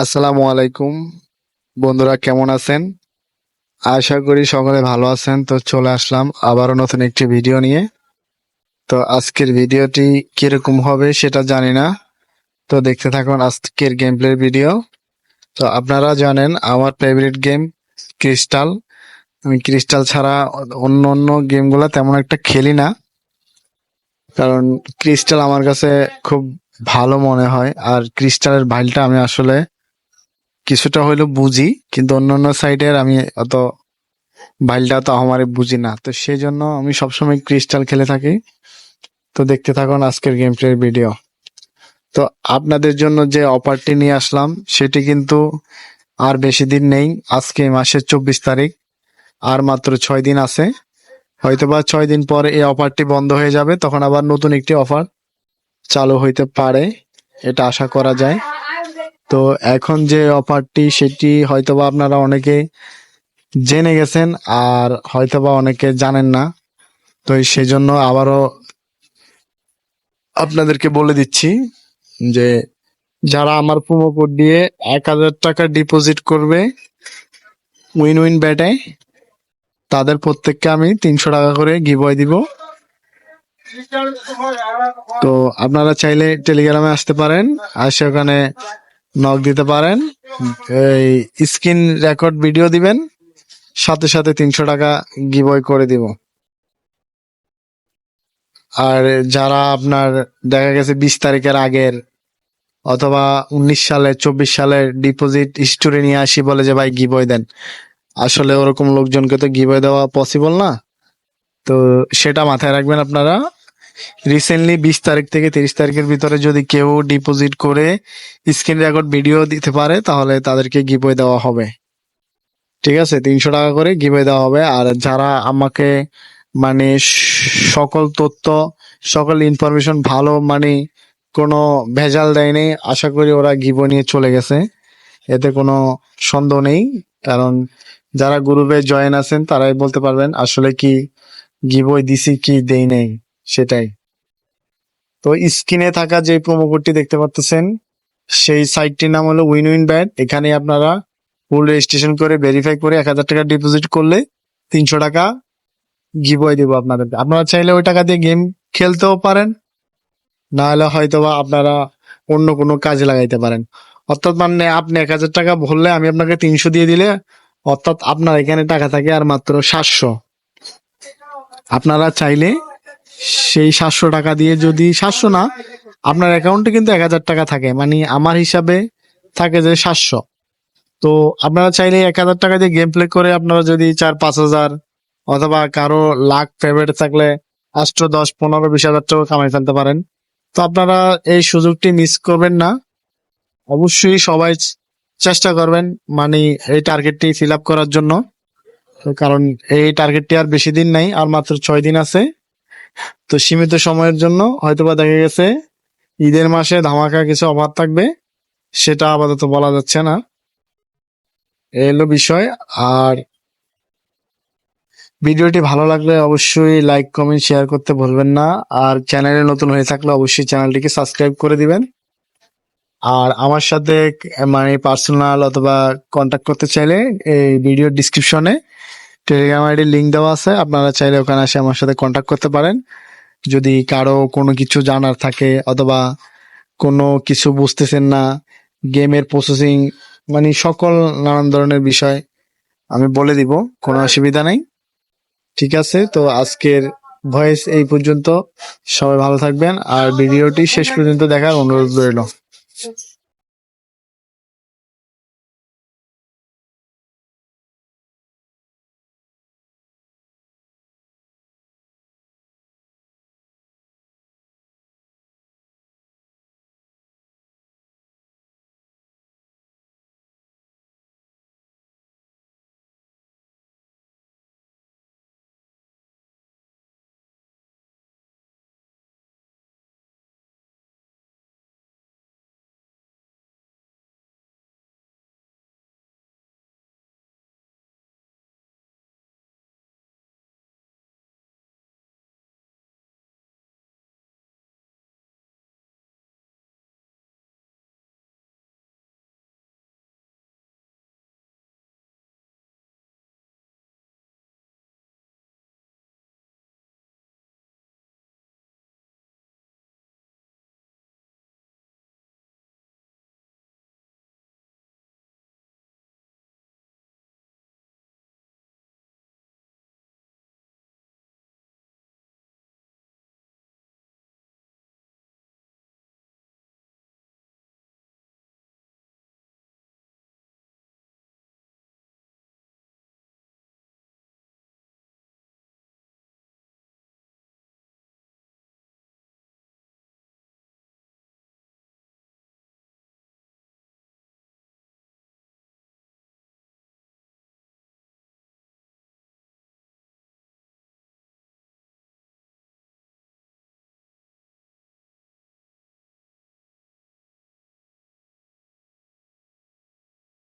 আসসালামু আলাইকুম। বন্ধুরা, কেমন আছেন? আশা করি সকলে ভালো আছেন। তো চলে আসলাম আবারও নতুন একটি ভিডিও নিয়ে। তো আজকের ভিডিওটি কীরকম হবে সেটা জানি না। তো দেখতে থাকুন আজকের গেম প্লের ভিডিও তো আপনারা জানেন, আমার ফেভারিট গেম ক্রিস্টাল আমি ক্রিস্টাল ছাড়া অন্য অন্য গেমগুলো তেমন একটা খেলি না। কারণ ক্রিস্টাল আমার কাছে খুব ভালো মনে হয়। আর ক্রিস্টালের ভাইলটা আমি আসলে কিছুটা হইলেও বুঝি, কিন্তু অন্য অন্য সাইডের আমি অত ভাইলটা তো আমার বুঝি না। তো সেই জন্য আমি সবসময় ক্রিস্টাল খেলে থাকি। তো দেখতে থাকুন আজকের গেম প্লের ভিডিও তো আপনাদের জন্য যে অফারটি নিয়ে আসলাম, সেটি কিন্তু আর বেশি দিন নেই। আজকে মাসের চব্বিশ তারিখ, আর মাত্র ছয় দিন আছে। হয়তোবা ছয় দিন পরে এই অফারটি বন্ধ হয়ে যাবে, তখন আবার নতুন একটি অফার চালু হইতে পারে, এটা আশা করা যায়। তো এখন যে অফারটি সেটি হয়তোবা আপনারা অনেকে জেনে গেছেন আর হয়তোবা অনেকে জানেন না। তো সেই জন্য আবারও আপনাদেরকে বলে দিচ্ছি যে যারা আমার প্রোমো কোড দিয়ে এক হাজার টাকা ডিপোজিট করবে উইন উইন ব্যাটে তাদের প্রত্যেককে আমি তিনশো টাকা করে গিভওয়ে দিব। তো আপনারা চাইলে টেলিগ্রামে আসতে পারেন। আসে ওখানে নক দিতে পারেন। এই স্ক্রিন রেকর্ড ভিডিও দিবেন। সাথে সাথে তিনশো টাকা গিভওয়ে করে দিব। আর যারা আপনার দেখা গেছে বিশ তারিখের আগের অথবা উনিশ সালে, চব্বিশ সালের ডিপোজিট স্টোরে নিয়ে আসি বলে যে, ভাই গিভওয়ে দেন। আসলে ওরকম লোকজনকে তো গিভওয়ে দেওয়া পসিবল না। তো সেটা মাথায় রাখবেন আপনারা। রিসেন্টলি বিশ তারিখ থেকে তিরিশ তারিখের ভিতরে যদি কেউ ডিপোজিট করে স্ক্রিন রেকর্ড ভিডিও দিতে পারে, তাহলে তাদেরকে গিভওয়ে দেওয়া হবে। ঠিক আছে? তিনশো টাকা করে গিভওয়ে দেওয়া হবে। আর যারা আমাকে মানে সকল তথ্য, সকল ইনফরমেশন ভালো মানে কোনো ভেজাল দেয়নি, আশা করি ওরা গিভো নিয়ে চলে গেছে। এতে কোনো সন্দেহ নেই। কারণ যারা গ্রুপে জয়েন আছেন, তারাই বলতে পারবেন আসলে কি গিভওয়ে দিছি, কি দেই নেই। সেটাই। তো স্ক্রিনে থাকা যে প্রোমো কোডটি দেখতে পাচ্ছেন সেই সাইটটির নাম হলো উইন উইন ব্যাট এখানে আপনারা ফুল রেজিস্ট্রেশন করে ভেরিফাই করে এক হাজার টাকা ডিপোজিট করলে তিনশো টাকা গিভওয়ে দিব আপনাদেরকে। আপনারা চাইলে ওই টাকা দিয়ে গেম খেলতেও পারেন না হলে হয়তো বা আপনারা অন্য কোনো কাজে লাগাইতে পারেন। অর্থাৎ মানে আপনি এক হাজার টাকা ভরলে আমি আপনাকে তিনশো দিয়ে দিলে, অর্থাৎ আপনার এখানে টাকা থাকে আর মাত্র সাতশো। আপনারা চাইলে সেই সাতশো টাকা দিয়ে যদি সাতশো না, আপনার অ্যাকাউন্টে কিন্তু এক হাজার টাকা থাকে। মানে আমার হিসাবে থাকে যে সাতশো। তো আপনারা চাইলে এক হাজার টাকা দিয়ে গেম প্লে করে আপনারা যদি চার, পাঁচ হাজার অথবা কারও লাখ ফেভারিট থাকলে আষ্ট দশ, পনেরো, বিশ হাজার টাকা কামাই ফেলতে পারেন। তো আপনারা এই সুযোগটি মিস করবেন না। অবশ্যই সবাই চেষ্টা করবেন মানে এই টার্গেটটি ফিল আপ করার জন্য। কারণ এই টার্গেটটি আর বেশি দিন নাই, আর মাত্র ছয় দিন আছে। তো সীমিত সময়ের জন্য হয়তোবা দেখা গেছে ঈদের মাসে ধামাকা কিছু অভাব থাকবে, সেটা আপাতত বলা যাচ্ছে না। এই হলো বিষয়। আর ভিডিওটি ভালো লাগলে অবশ্যই লাইক, কমেন্ট, শেয়ার করতে ভুলবেন না। আর চ্যানেলে নতুন হয়ে থাকলে অবশ্যই চ্যানেলটিকে সাবস্ক্রাইব করে দিবেন। আর আমার সাথে মানে পার্সোনাল অথবা কন্ট্যাক্ট করতে চাইলে এই ভিডিও ডিসক্রিপশনে টেলিগ্রাম আইডির লিঙ্ক দেওয়া আছে আপনারা চাইলে ওখানে এসে আমার সাথে কন্ট্যাক্ট করতে পারেন। যদি কারও কোনো কিছু জানার থাকে অথবা কোনো কিছু বুঝতেছেন না গেমের প্রসেসিং মানে সকল নানান ধরনের বিষয় আমি বলে দিব কোনো অসুবিধা নাই। ঠিক আছে তো আজকের ভয়েস এই পর্যন্ত। সবাই ভালো থাকবেন আর ভিডিওটি শেষ পর্যন্ত দেখার অনুরোধ রইল।